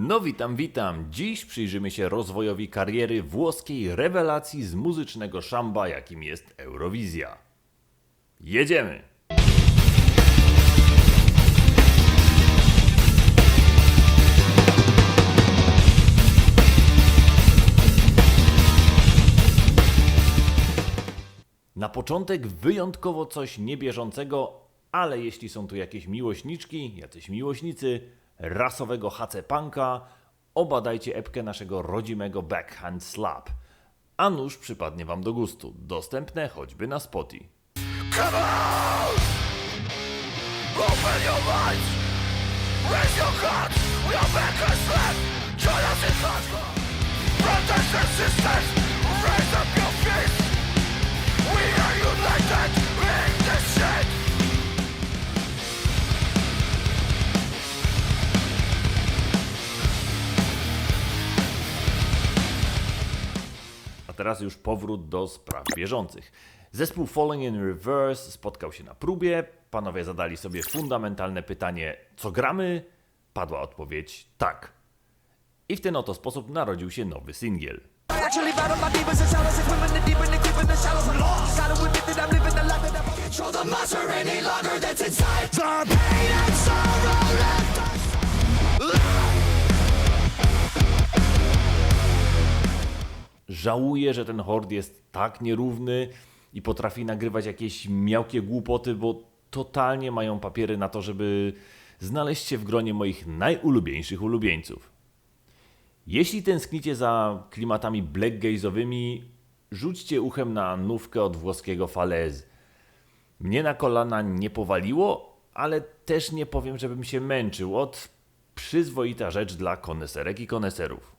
No witam, witam. Dziś przyjrzymy się rozwojowi kariery włoskiej rewelacji z muzycznego szamba, jakim jest Eurowizja. Jedziemy! Na początek wyjątkowo coś niebieżącego, ale jeśli są tu jakieś miłośniczki, jacyś miłośnicy rasowego HC Punka, obadajcie epkę naszego rodzimego Backhand Slap. A nuż przypadnie Wam do gustu, dostępne choćby na hardcore. Protest resistance, raise up your fist. Teraz już powrót do spraw bieżących. Zespół Falling in Reverse spotkał się na próbie. Panowie zadali sobie fundamentalne pytanie: co gramy? Padła odpowiedź tak. I w ten oto sposób narodził się nowy singiel. Żałuję, że ten hord jest tak nierówny i potrafi nagrywać jakieś miałkie głupoty, bo totalnie mają papiery na to, żeby znaleźć się w gronie moich najulubieńszych ulubieńców. Jeśli tęsknicie za klimatami blackgaze'owymi, rzućcie uchem na nówkę od włoskiego Falez. Mnie na kolana nie powaliło, ale też nie powiem, żebym się męczył. Od przyzwoita rzecz dla koneserek i koneserów.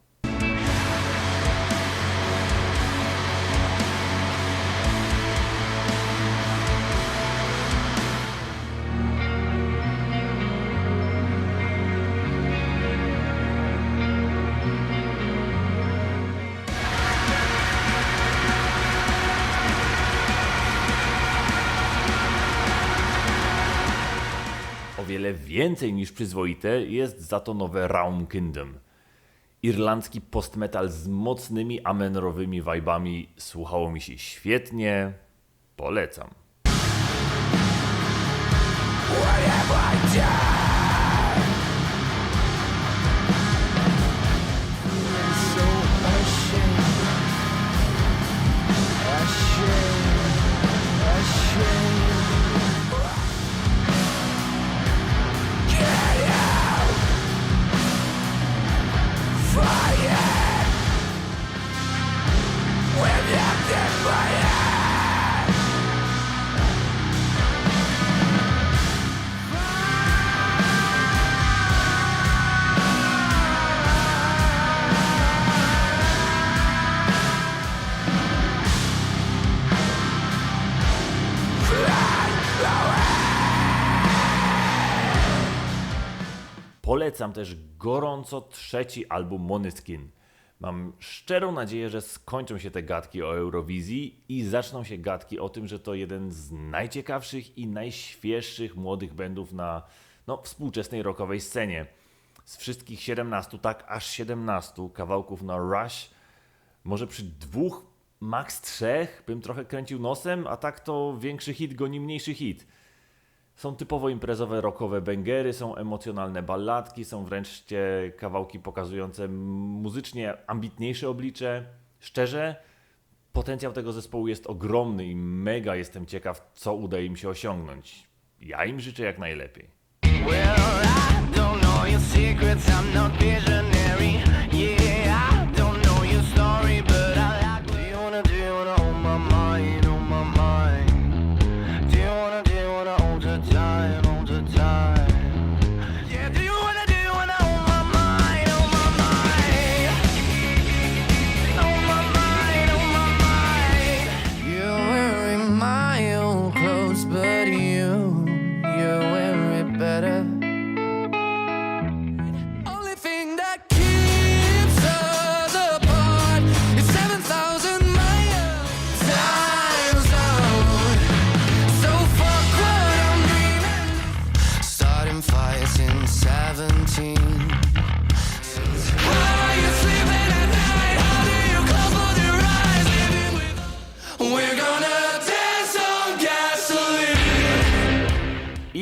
Wiele więcej niż przyzwoite jest za to nowe Realm Kingdom. Irlandzki postmetal z mocnymi amenrowymi vibami słuchało mi się świetnie. Polecam. So Polecam też gorąco trzeci album Moneskin. Mam szczerą nadzieję, że skończą się te gadki o Eurowizji i zaczną się gadki o tym, że to jeden z najciekawszych i najświeższych młodych bandów na no, współczesnej rockowej scenie. Z wszystkich 17, tak aż 17 kawałków na Rush, może przy dwóch, max trzech bym trochę kręcił nosem, a tak to większy hit goni mniejszy hit. Są typowo imprezowe rockowe bęgery, są emocjonalne balladki, są wreszcie kawałki pokazujące muzycznie ambitniejsze oblicze. Szczerze, potencjał tego zespołu jest ogromny i mega jestem ciekaw, co uda im się osiągnąć. Ja im życzę jak najlepiej. Well,